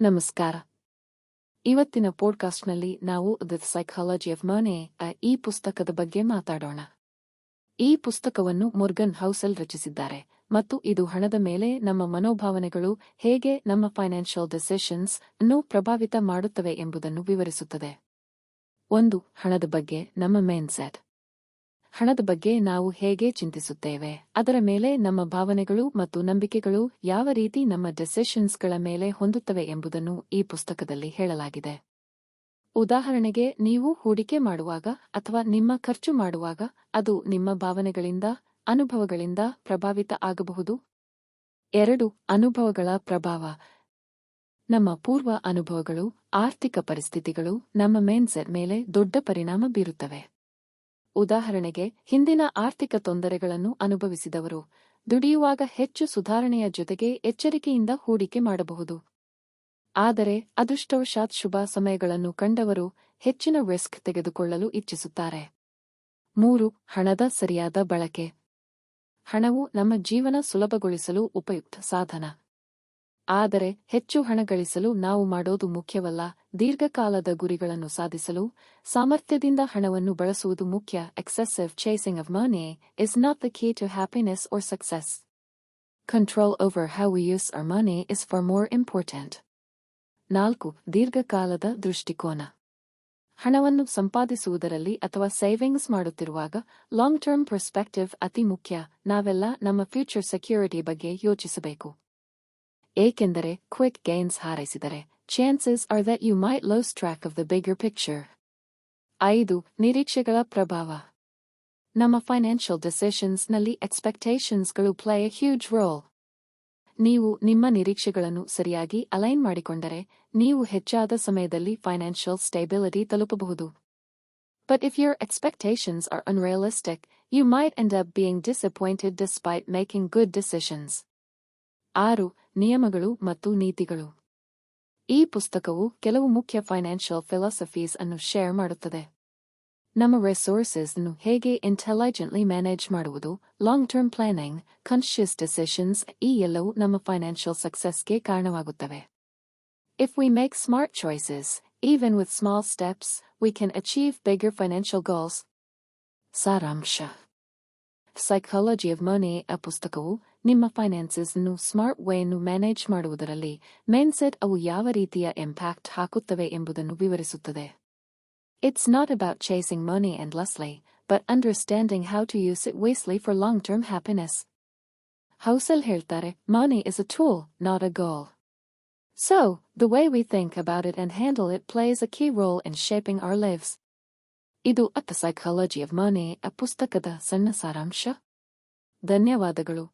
ನಮಸ್ಕಾರ. ಇವತ್ತಿನ ಪಾಡ್ಕಾಸ್ಟ್ನಲ್ಲಿ ನಾವು ದ ಸೈಕಾಲಜಿ ಆಫ್ ಮನಿ ಈ ಪುಸ್ತಕದ ಬಗ್ಗೆ ಮಾತಾಡೋಣ. ಈ ಪುಸ್ತಕವನ್ನು ಮುರ್ಗನ್ ಹೌಸಲ್ ರಚಿಸಿದ್ದಾರೆ ಮತ್ತು ಇದು ಹಣದ ಮೇಲೆ ನಮ್ಮ ಮನೋಭಾವನೆಗಳು ಹೇಗೆ ನಮ್ಮ ಫೈನಾನ್ಷಿಯಲ್ ಡಿಸಿಷನ್ಸ್ ಅನ್ನು ಪ್ರಭಾವಿತ ಮಾಡುತ್ತವೆ ಎಂಬುದನ್ನು ವಿವರಿಸುತ್ತದೆ. ಒಂದು, ಹಣದ ಬಗ್ಗೆ ನಮ್ಮ ಮೇನ್ ಸೆಟ್ ಹಣದ ಬಗ್ಗೆ ನಾವು ಹೇಗೆ ಚಿಂತಿಸುತ್ತೇವೆ? ಅದರ ಮೇಲೆ ನಮ್ಮ ಭಾವನೆಗಳು ಮತ್ತು ನಂಬಿಕೆಗಳು ಯಾವ ರೀತಿ ನಮ್ಮ ಡೆಸಿಷನ್ಸ್ಗಳ ಮೇಲೆ ಹೊಂದುತ್ತವೆ ಎಂಬುದನ್ನು ಈ ಪುಸ್ತಕದಲ್ಲಿ ಹೇಳಲಾಗಿದೆ. ಉದಾಹರಣೆಗೆ, ನೀವು ಹೂಡಿಕೆ ಮಾಡುವಾಗ ಅಥವಾ ನಿಮ್ಮ ಖರ್ಚು ಮಾಡುವಾಗ ಅದು ನಿಮ್ಮ ಭಾವನೆಗಳಿಂದ, ಅನುಭವಗಳಿಂದ ಪ್ರಭಾವಿತ ಆಗಬಹುದು. ಎರಡು, ಅನುಭವಗಳ ಪ್ರಭಾವ. ನಮ್ಮ ಪೂರ್ವ ಅನುಭವಗಳು, ಆರ್ಥಿಕ ಪರಿಸ್ಥಿತಿಗಳು ನಮ್ಮ ಮೇನ್ಸೆಟ್ ಮೇಲೆ ದೊಡ್ಡ ಪರಿಣಾಮ ಬೀರುತ್ತವೆ. ಉದಾಹರಣೆಗೆ, ಹಿಂದಿನ ಆರ್ಥಿಕ ತೊಂದರೆಗಳನ್ನು ಅನುಭವಿಸಿದವರು. ದುಡಿಯುವಾಗ ಹೆಚ್ಚು ಸುಧಾರಣೆಯ ಜೊತೆಗೆ ಎಚ್ಚರಿಕೆಯಿಂದ ಹೂಡಿಕೆ ಮಾಡಬಹುದು. ಆದರೆ, ಅದೃಷ್ಟವಶಾತ್ ಶುಭ ಸಮಯಗಳನ್ನು ಕಂಡವರು ಹೆಚ್ಚಿನ ರಿಸ್ಕ್ ತೆಗೆದುಕೊಳ್ಳಲು ಇಚ್ಛಿಸುತ್ತಾರೆ. ಮೂರು, ಹಣದ ಸರಿಯಾದ ಬಳಕೆ. ಹಣವು ನಮ್ಮ ಜೀವನ ಸುಲಭಗೊಳಿಸಲು ಉಪಯುಕ್ತ ಸಾಧನ. ಆದರೆ, ಹೆಚ್ಚು ಹಣ ಗಳಿಸಲು ನಾವು ಮಾಡೋದು ಮುಖ್ಯವಲ್ಲ. ದೀರ್ಘಕಾಲದ ಗುರಿಗಳನ್ನು ಸಾಧಿಸಲು ಸಾಮರ್ಥ್ಯದಿಂದ ಹಣವನ್ನು ಬಳಸುವುದು ಮುಖ್ಯ. Excessive chasing of money is not the key to happiness or success control over how we use our money is far more important ನಾಲ್ಕು, ದೀರ್ಘಕಾಲದ ದೃಷ್ಟಿಕೋನ. ಹಣವನ್ನು ಸಂಪಾದಿಸುವುದರಲ್ಲಿ ಅಥವಾ ಸೇವಿಂಗ್ಸ್ ಮಾಡುತ್ತಿರುವಾಗ ಲಾಂಗ್ ಟರ್ಮ್ ಪರ್ಸ್ಪೆಕ್ಟಿವ್ ಅತಿ ಮುಖ್ಯ. ನಾವೆಲ್ಲ ನಮ್ಮ ಫ್ಯೂಚರ್ ಸೆಕ್ಯೂರಿಟಿ ಬಗ್ಗೆ ಯೋಚಿಸಬೇಕು. ಏಕೆಂದರೆ ಕ್ವಿಕ್ ಗೇನ್ಸ್ ಹಾರೈಸಿದರೆ Chances are that you might lose track of the bigger picture ಐದು ನಿರೀಕ್ಷೆಗಳ ಪ್ರಭಾವ ನಮ್ಮ financial ಡಿಸಿಷನ್ಸ್ನಲ್ಲಿ ಎಕ್ಸ್ಪೆಕ್ಟೇಷನ್ಸ್ಗಳು play A huge role ನೀವು ನಿಮ್ಮ ನಿರೀಕ್ಷೆಗಳನ್ನು ಸರಿಯಾಗಿ ಅಲೈನ್ ಮಾಡಿಕೊಂಡರೆ ನೀವು ಹೆಚ್ಚಾದ ಸಮಯದಲ್ಲಿ ಫೈನಾನ್ಷಿಯಲ್ ಸ್ಟೇಬಿಲಿಟಿ ತಲುಪಬಹುದು but if your expectations are unrealistic, you might end up being disappointed despite making good decisions. ಆರು ನಿಯಮಗಳು ಮತ್ತು ನೀತಿಗಳು ಈ ಪುಸ್ತಕವು ಕೆಲವು ಮುಖ್ಯ ಫೈನಾನ್ಷಿಯಲ್ ಫಿಲಾಸಫೀಸ್ ಅನ್ನು ಶೇರ್ ಮಾಡುತ್ತದೆ ನಮ್ಮ ರಿಸೋರ್ಸಸ್ ಅನ್ನು ಹೇಗೆ ಇಂಟೆಲಿಜೆಂಟ್ಲಿ ಮ್ಯಾನೇಜ್ ಮಾಡುವುದು long term planning conscious decisions ಈ ಎಲ್ಲವೂ ನಮ್ಮ ಫೈನಾನ್ಷಿಯಲ್ ಸಕ್ಸಸ್ಗೆ ಕಾರಣವಾಗುತ್ತವೆ if we make smart choices even with small steps we can achieve bigger financial goals ಸಾರಾಂಶ ಸೈಕಾಲಜಿ ಆಫ್ ಮನಿ ಆ ಪುಸ್ತಕವು ನಿಮ್ಮ ಫೈನಾನ್ಸಸ್ ಅನ್ನು ಸ್ಮಾರ್ಟ್ ವೇಯನ್ನು ಮ್ಯಾನೇಜ್ ಮಾಡುವುದರಲ್ಲಿ ಮೇನ್ಸೆಟ್ ಅವು ಯಾವ ರೀತಿಯ ಇಂಪ್ಯಾಕ್ಟ್ ಹಾಕುತ್ತವೆ ಎಂಬುದನ್ನು ವಿವರಿಸುತ್ತದೆ it's not about chasing money endlessly, but understanding how to use it wisely for long-term happiness. Housel ಹೇಳ್ತಾರೆ money is a tool, not a goal. So, the way we think about it and handle it plays a key role in shaping our lives. ಇದು ಅತ್ psychology of money ಆ ಪುಸ್ತಕದ ಸಣ್ಣ ಸಾರಾಂಶ ಧನ್ಯವಾದಗಳು